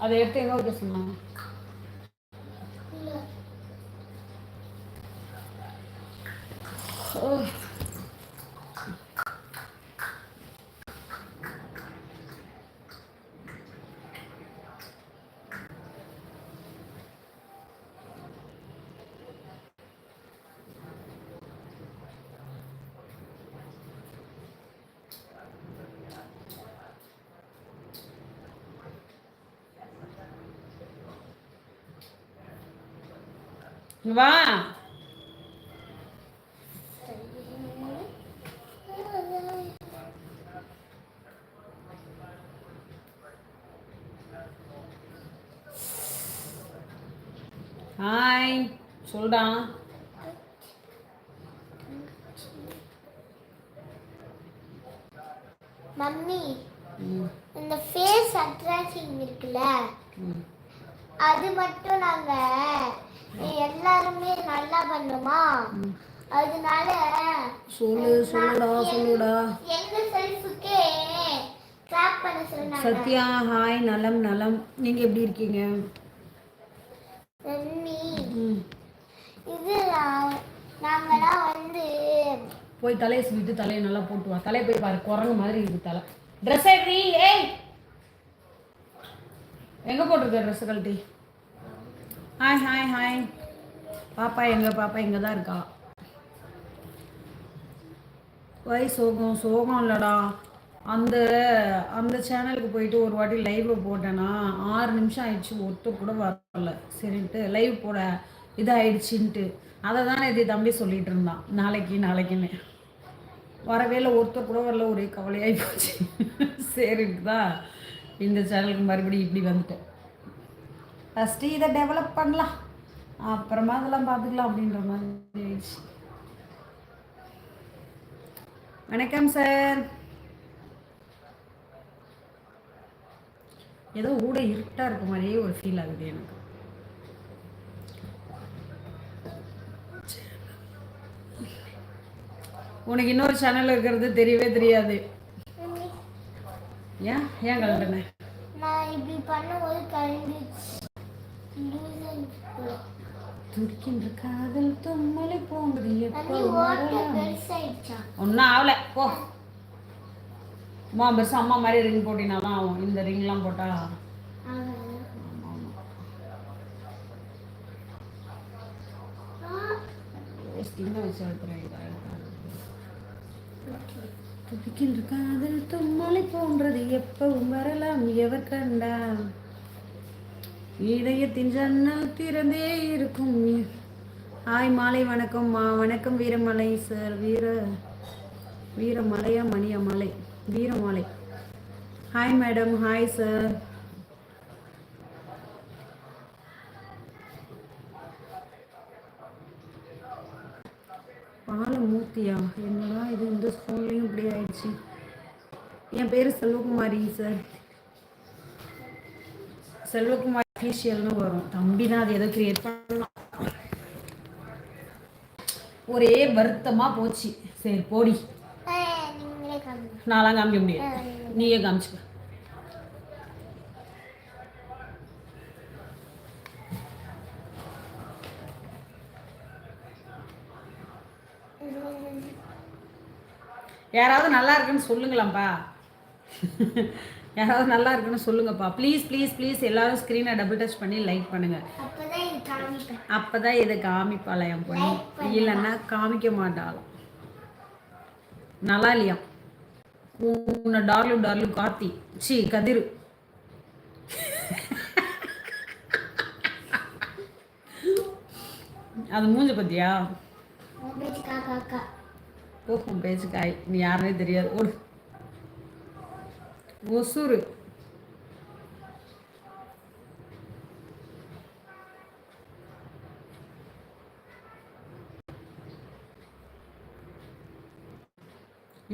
அதை எடுத்து எங்க வைக்க சொன்னாங்க ஓ. இங்க வா ஹாய் சொல்டா மம்மி இந்த ஃபேஸ் அட்ராக்டிங் இருக்குல்ல ம். அது மட்டும் நாங்க எல்லாருமே நல்லா பண்ணுமா? அதனால சொல்லு சொல்லுடா சொல்லுடா. எங்க செல்ஃபுக்கே கிளாப் பண்ண சொன்னாங்க சத்யா ஹாய் நலம் நலம். நீங்க எப்படி இருக்கீங்க? மம்மி. இது நா- நாங்கெல்லாம் வந்து போய் தலையை சுவிட்டு தலையை நல்லா போட்டு வா. தலையை போய் பாரு குரங்கு மாதிரி இருக்கு தலை. ட்ரெஸ் எப்படி? ஏய்! எங்கே போட்டிருக்க ட்ரெஸ் கழட்டி? ஹாய் ஹாய் ஹாய் பாப்பா எங்கள் பாப்பா இங்கே தான் இருக்கா. வை சோகம் சோகம் இல்லடா. அந்த அந்த சேனலுக்கு போயிட்டு ஒரு வாட்டி லைவ்ல போட்டேன்னா ஆறு நிமிஷம் ஆயிடுச்சு ஒருத்தர் கூட வரல. சரின்ட்டு லைவ் போட இதாயிடுச்சுன்ட்டு. அதை தானே இது தம்பி சொல்லிட்டு இருந்தான். நாளைக்கு நாளைக்குன்னு. வரவே இல்லை ஒருத்தர் கூட வரல ஒரே கவலையாகி போச்சு. சரின்ட்டு தான் இந்த சேனலுக்கு மறுபடியும் இப்படி வந்துட்டேன். ஃபஸ்ட்டு இதை டெவலப் பண்ணலாம். அப்புறமா அதெல்லாம் பார்த்துக்கலாம் அப்படின்ற மாதிரி ஆயிடுச்சு. வணக்கம் சார் ஏதோ ஊட இருட்டாக இருக்க மாதிரியே ஒரு ஃபீல் ஆகுது எனக்கு. உனக்கு இன்னொரு சேனல் இருக்கிறது தெரியவே தெரியாது. ஏன்? ஏன் கலண்டன நான் இப்படி பண்ணும்போது போல. துடிக்கின்ற காதல் தும்மலை போன்றது எப்போ ஒன்றும் ஆகல போ. அம்மா பெருசு அம்மா மாதிரி ரிங் போட்டினா தான் ஆகும். இந்த ரிங்லாம் போட்டால் ஆகாது. ஸ்கின்னை வச்சு எடுத்துறேன் துடிக்கின்ற காதல் தும்மலை போன்றது எப்பவும் வரலாம். எவர் கண்டா? இதயத்தின் ஜன்னல் திறந்தே இருக்கும். ஹாய் மாலை வணக்கம் மா. வணக்கம் வீரமலை சார் வீர வீரமலையா மணியா மலை. வீரமாலை. ஹாய் மேடம் ஹாய் சார் பாலமூர்த்தியா? என்னடா இது? இந்த ஸ்கூல்லையும் இப்படி ஆயிடுச்சு. என் பேர் செல்வகுமாரி சார் செல்வகுமார் அஃபீஷியல்னு வரும். தம்பி தான் அது ஏதோ கிரியேட் பண்ணலாம். ஒரே வருத்தமாக போச்சு. சரி போடி. நான்லாம் காமிக்க முடியாது நீயே காமிச்சுக்க யாராவது நல்லா இருக்குன்னு சொல்லுங்களாம்ப்பா யாராவது நல்லா இருக்குன்னு சொல்லுங்கப்பா. ப்ளீஸ் ப்ளீஸ் ப்ளீஸ் எல்லாரும் ஸ்க்ரீனை டபுள் டச் பண்ணி லைக் பண்ணுங்க. அப்பதான் இது காமிப்பேன். அப்பதான் இதை காமிப்பாளா என் பொண்ணு? இல்லைன்னா காமிக்க மாட்டாளாம். நல்லா இல்லையா? உன்னை டார்லு டார்லு கார்த்தி. சி கதிர். அது மூஞ்ச பத்தியா? உன் பேச்சு காய் நீ யாருனே தெரியாது. ஓடு. ஒசூரு.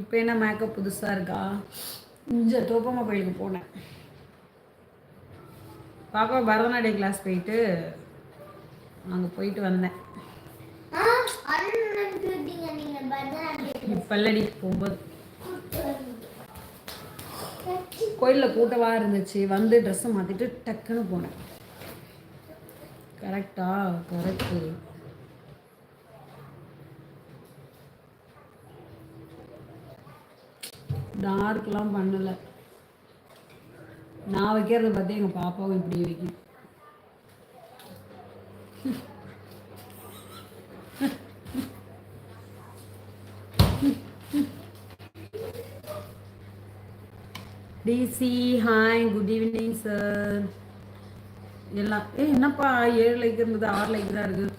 இப்போ என்ன மேக்கப் புதுசாக இருக்கா? இஞ்ச தோப்பம்மா கோயிலுக்கு போனேன். பாப்பா பரதநாட்டிய கிளாஸ் போயிட்டு அங்கே போயிட்டு வந்தேன். இப்பல்லடி போகும்போது. கோயிலில் கூட்டமாக இருந்துச்சு. வந்து ட்ரெஸ்ஸை மாற்றிட்டு டக்குன்னு போனேன். கரெக்டா கரெக்டு டார்க்லாம் பண்ணலை. நான் வைக்கிறத பார்த்து எங்கள் பாப்பாவும் இப்படி வைக்கும் டிசி ஹாய் குட் ஈவினிங் சார் எல்லாம் ஏ என்னப்பா ஏழு லைக் இருந்தது ஆறு லைக் தான் இருக்குது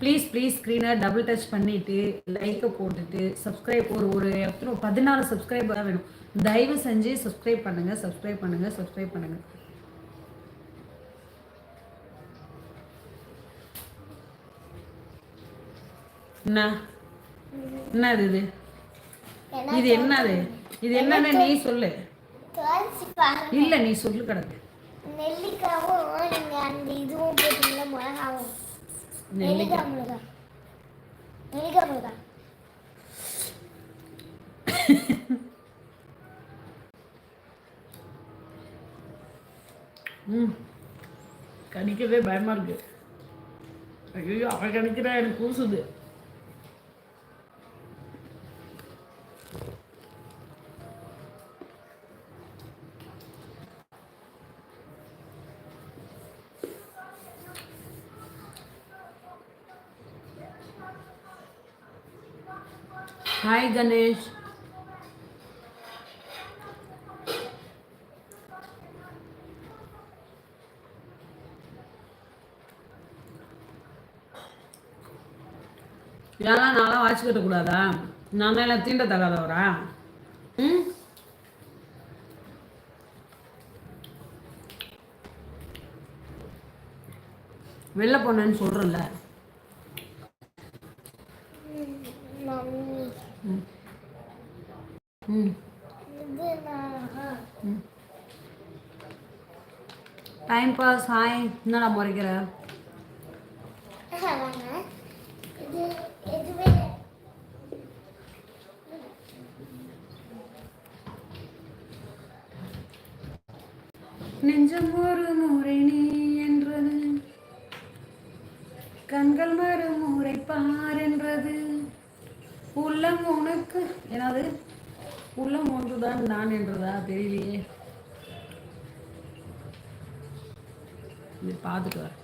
ப்ளீஸ் ப்ளீஸ் ஸ்க்ரீனை டபுள் டச் பண்ணிவிட்டு லைக்கை போட்டுட்டு சப்ஸ்கிரைப் ஒரு ஒரு எத்தனை பதினாலு சப்ஸ்கிரைபர் தான் வேணும். தயவு செஞ்சு சப்ஸ்கிரைப் பண்ணுங்கள் சப்ஸ்கிரைப் பண்ணுங்கள் சப்ஸ்கிரைப் பண்ணுங்கள் என்ன? என்னது இது? இது என்னது? இது என்னன்னு நீ சொல்லு. இல்ல நீ சொல்லு கிடக்கு நெல்லிக்காவும் நீங்க அந்த இதுவும் போட்டீங்களா மிளகாவும் மிளகா ம் கடிக்கவே பயமா இருக்கு. ஐயோ அவன் கடிக்கிறா எனக்கு கூசுது. ஹாய் கணேஷ் இதெல்லாம் நான்லாம் வாட்ச் கட்டக்கூடாதா? நான் எல்லாம் தீண்டத்தகாதவரா ம். வெளில போனேன்னு சொல்கிறேன்ல நான் டைம் பாஸ் ஹாய் என்னடா முறைக்கிற இது பார்த்துட்டு வரேன்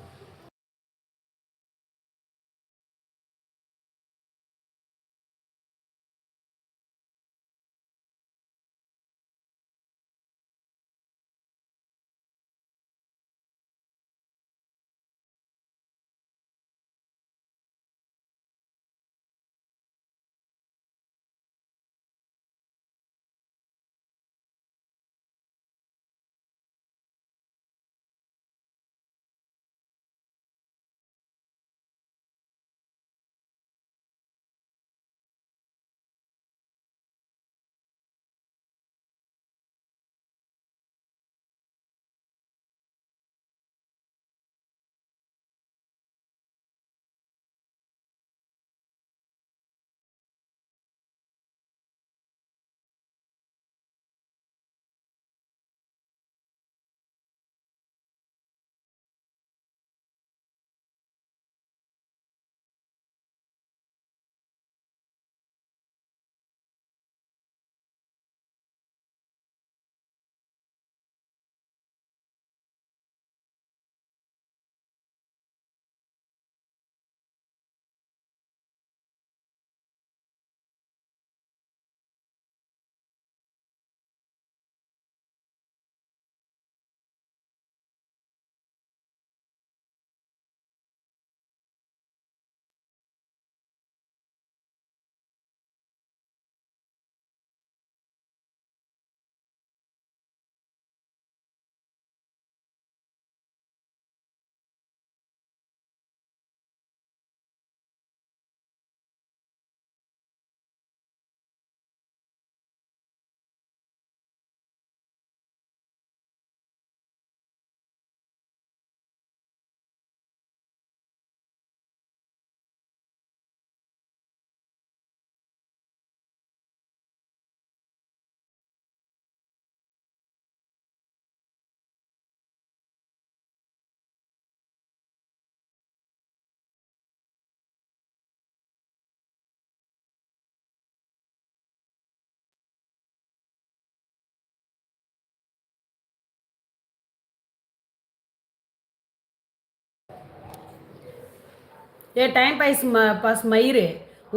ஏ டைம் பாஸ் ம பாஸ் மயிறு.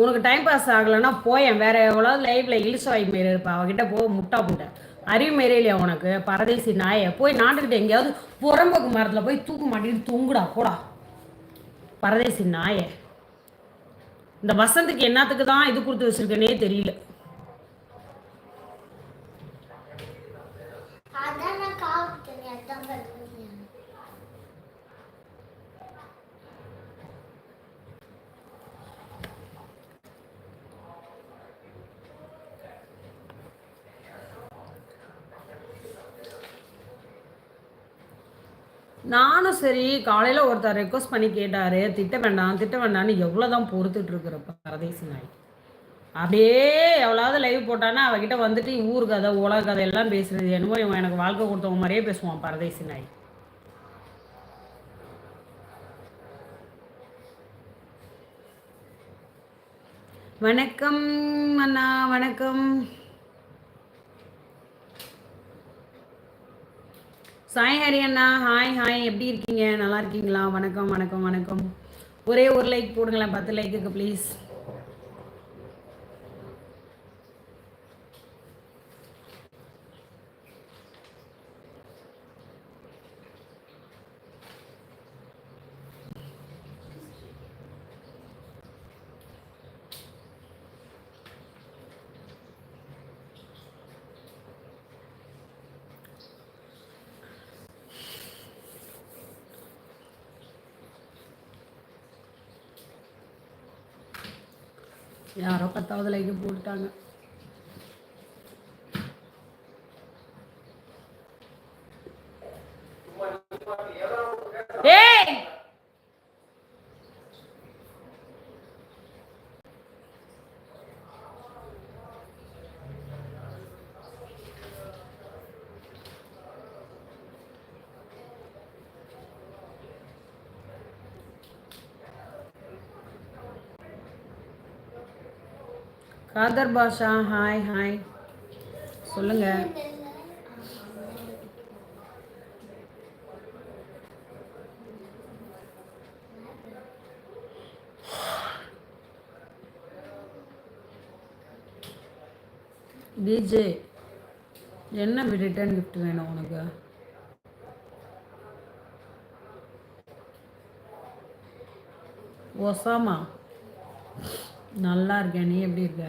உனக்கு டைம் பாஸ் ஆகலைன்னா போயேன். வேற எவ்வளோ லைஃப்பில் இழிச்சவாய் மயிறு இருப்பா. அவகிட்ட போ முட்டா புண்டை அறிவு மயிறையிலையா இல்லையா உனக்கு? பரதேசி நாயை. போய் நாட்டுக்கிட்ட எங்கேயாவது புறம்போக்கு மரத்தில் போய் தூக்கு மாட்டிட்டு தூங்குடா போடா. பரதேசி நாயை. இந்த வசந்துக்கு என்னத்துக்கு தான் இது கொடுத்து வச்சிருக்கேனே தெரியல. நானும் சரி காலையில் ஒருத்தர் ரெக்வஸ்ட் பண்ணி கேட்டார் திட்ட வேண்டாம் திட்ட வேண்டாம்னு எவ்வளோ தான் பொறுத்துட்டு இருக்கிற பரதேசி நாய். அப்படியே எவ்வளோவது லைவ் போட்டானா அவகிட்ட வந்துட்டு ஊர் கதை உலக கதை எல்லாம் பேசுறது என்னமோ இவன் எனக்கு வாழ்க்கை கொடுத்தவங்க மாதிரியே பேசுவான் பரதேசி நாய். வணக்கம் அண்ணா வணக்கம். சாய் ஹரி அண்ணா ஹாய் ஹாய் எப்படி இருக்கீங்க? நல்லா இருக்கீங்களா? வணக்கம் வணக்கம் வணக்கம். ஒரே ஒரு லைக் போடுங்களேன் பத்து லைக்குக்கு ப்ளீஸ் யாரோ பத்தாவது லைக்கு போட்டுட்டாங்க ஏய் காதர் பாஷா ஹாய் ஹாய். சொல்லுங்க. டிஜே என்ன ரிட்டர்ன் கிஃப்ட் வேணும் உனக்கு? ஒசாமா நல்லா இருக்கேன் நீ எப்படி இருக்க?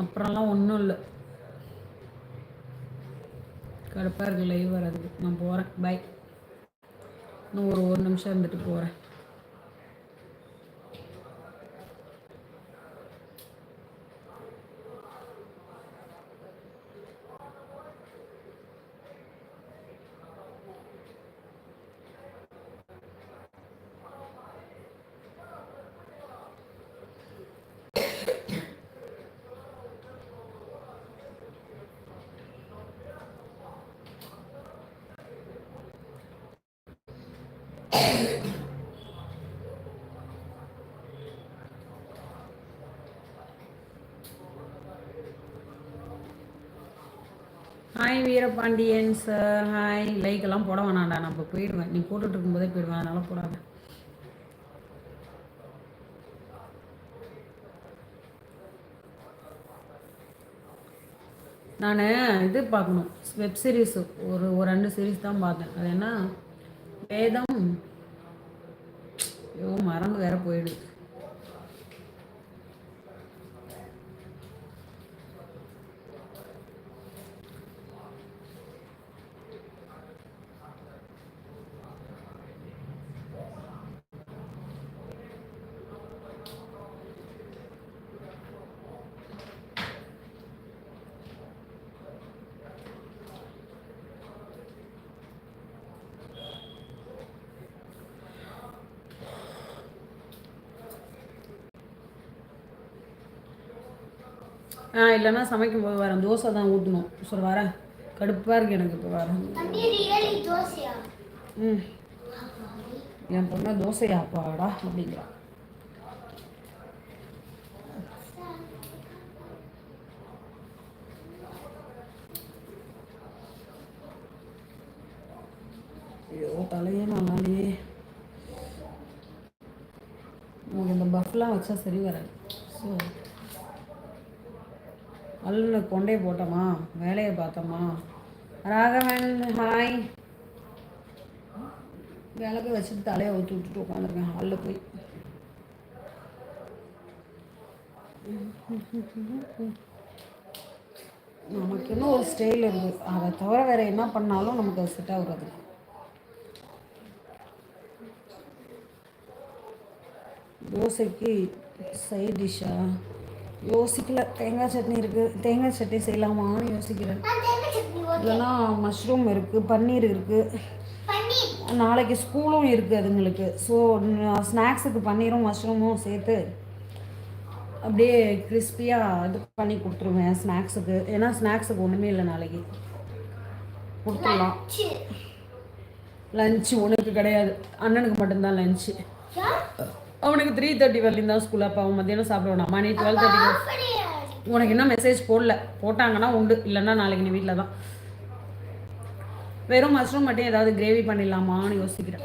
அப்புறம்லாம் ஒன்றும் இல்லை. கடுப்பாக இருக்குது லைவ் வராது நான் போகிறேன் பை இன்னும் ஒரு ஒரு நிமிஷம் இருந்துட்டு போகிறேன் hi Veerapandian sir hi like எல்லாம் போட வேணாம்டா. நான் இப்போ போயிடுவேன். நீ போட்டுட்டு இருக்கும்போதே போயிடுவேன். அதனால போடாத. நான் இது பார்க்கணும். வெப் சீரிஸ் ஒரு ஒரு ரெண்டு சீரிஸ் தான் பார்த்தேன். அது என்ன? வேதம் ஐயோ மறந்து வேற போயிடுது ஆ இல்லைன்னா சமைக்கும் போது வரேன் தோசை தான் ஊற்றணும் சரி வரேன். கடுப்பாக இருக்கு எனக்கு இப்போ வரேன் தோசையா? ம். என் பொண்ணை தோசையாப்பாடா அப்படிங்கிறா. ஐயோ தலையே நல்லாலையே. உங்களுக்கு இந்த பஃப்லாம் வச்சா சரி வராது. ஸோ கொண்டே போட்டோமா? வேலையை பார்த்தோமா? ராகவன் ஹாய். விளக்கு வச்சுட்டு தலையை ஊற்றி விட்டுட்டு உட்காந்துருக்கேன் ஹாலில் போய். நமக்கு இன்னும் ஒரு ஸ்டைல் இருக்குது அதை தவிர வேறு என்ன பண்ணாலும் நமக்கு அது செட் ஆகுறது தோசைக்கு சைட் டிஷ்ஷா யோசிக்கல. தேங்காய் சட்னி இருக்குது தேங்காய் சட்னி செய்யலாமான்னு யோசிக்கிறேன். இல்லைன்னா மஷ்ரூம் இருக்குது பன்னீர் இருக்குது நாளைக்கு ஸ்கூலும் இருக்குது அதுங்களுக்கு. ஸோ ஸ்நாக்ஸுக்கு பன்னீரும் மஷ்ரூமும் சேர்த்து அப்படியே கிறிஸ்பியாக இது பண்ணி கொடுத்துருவேன் ஸ்நாக்ஸுக்கு ஏன்னா ஸ்நாக்ஸுக்கு ஒன்றுமே இல்லை நாளைக்கு. கொடுத்துடலாம். லஞ்சு உனக்கு கிடையாது. அண்ணனுக்கு மட்டும்தான் லஞ்சு அவனுக்கு த்ரீ தேர்ட்டி வரலையும் தான் ஸ்கூல் அப்போ அவன் மத்தியானம் சாப்பிடுவான்? மணி டுவெல் தேர்ட்டி உனக்கு என்ன மெசேஜ் போடல? போட்டாங்கன்னா உண்டு. இல்லைன்னா நாளைக்கு நீ வீட்டில் தான். வெறும் மஷ்ரூம் மட்டும் ஏதாவது கிரேவி பண்ணிடலாமான்னு யோசிக்கிறேன்.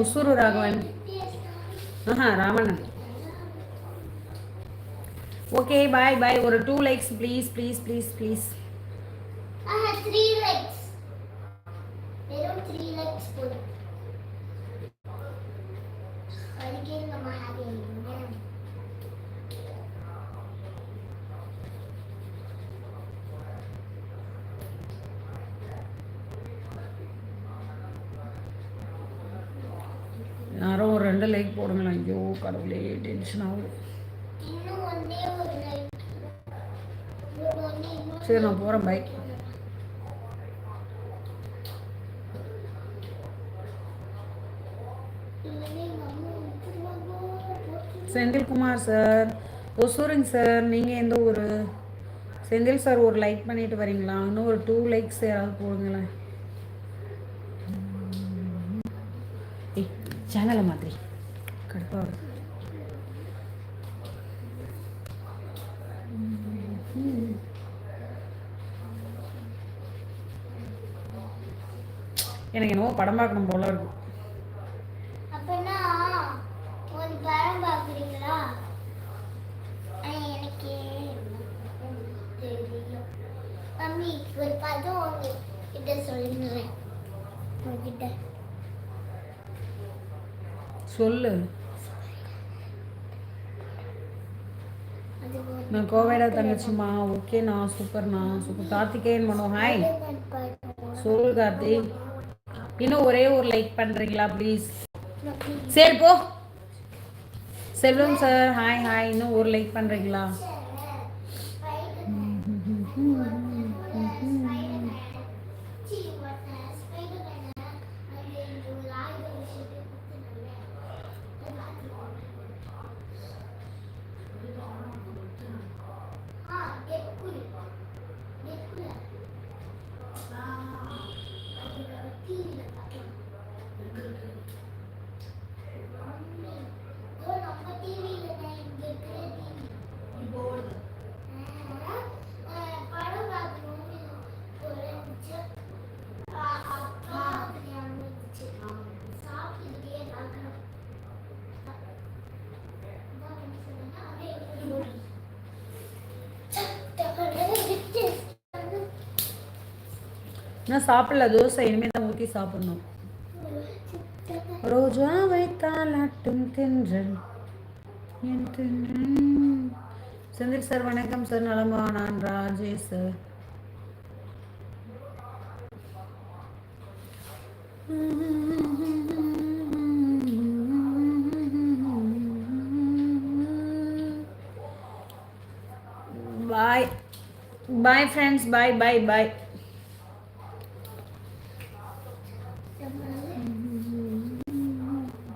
ஒசூரு ராகவன். ஆஹா ராமணன் ஓகே பாய் பாய் ஒரு two likes please please please please I had three legs. வெறும் three legs போதும். அதுக்கே நம்ம happy ஆயிடுவோம். யாரும் ஒரு ரெண்டு லைக் போடுங்களேன் ஐயோ கடவுளே டென்ஷன் ஆகுது சரி நான் போகிறேன் பை இல்லைன்னா எங்க அம்மா விட்டுருவாங்க. போட்டு- செந்தில்குமார் சார். ஒசூருங்க சார். நீங்கள் எந்த ஊர்? செந்தில் சார் ஒரு லைக் பண்ணிட்டு வரீங்களா? இன்னும் ஒரு டூ லைக்ஸ் யாராவது போடுங்களேன். சேனலை மாதிரி கடுப்பாக எனக்கு என்னவோ படம் பார்க்கணும் போல இருக்கு அப்பனா ஒரு படம் பார்க்குறீங்களா ஆனா எனக்கு தெரியும் மம்மி ஒரு படம் உங்க கிட்ட சொல்லுறேன் உங்ககிட்ட சொல்லு. நான் கோவைடா தங்கச்சிம்மா. ஓகேண்ணா சூப்பர்ண்ணா சூப்பர் கார்த்திகேயன் மனோ ஹாய் சொல்லு கார்த்திக் இன்னும் ஒரே ஒரு லைக் பண்ணுறீங்களா ப்ளீஸ் சரி போ. செல்வம் சார் ஹாய் ஹாய் இன்னும் ஒரு லைக் பண்ணுறீங்களா நம்ம டிவியில் இங்கே இருக்கிற டிவி படம் பார்க்கணும்னு ஒரு இருந்துச்சு அப்பா அது ஞாபகம் இருந்துச்சு சாப்பிட்டுக்கிட்டே பார்க்கணும் அதான் என்ன சொன்னேன்னா, அப்படியே ஓடி. சட்டப்பட விட்டு நான் சாப்பிடல தோசை. இனிமேல் தான் ஊற்றி சாப்பிடணும். ரோஜா வைத்தால் அட்டும் தென்றல். என் தென்றல். செந்தில் சார் வணக்கம் சார். நலமா நான் Rajesh sir. Bye bye friends bye bye bye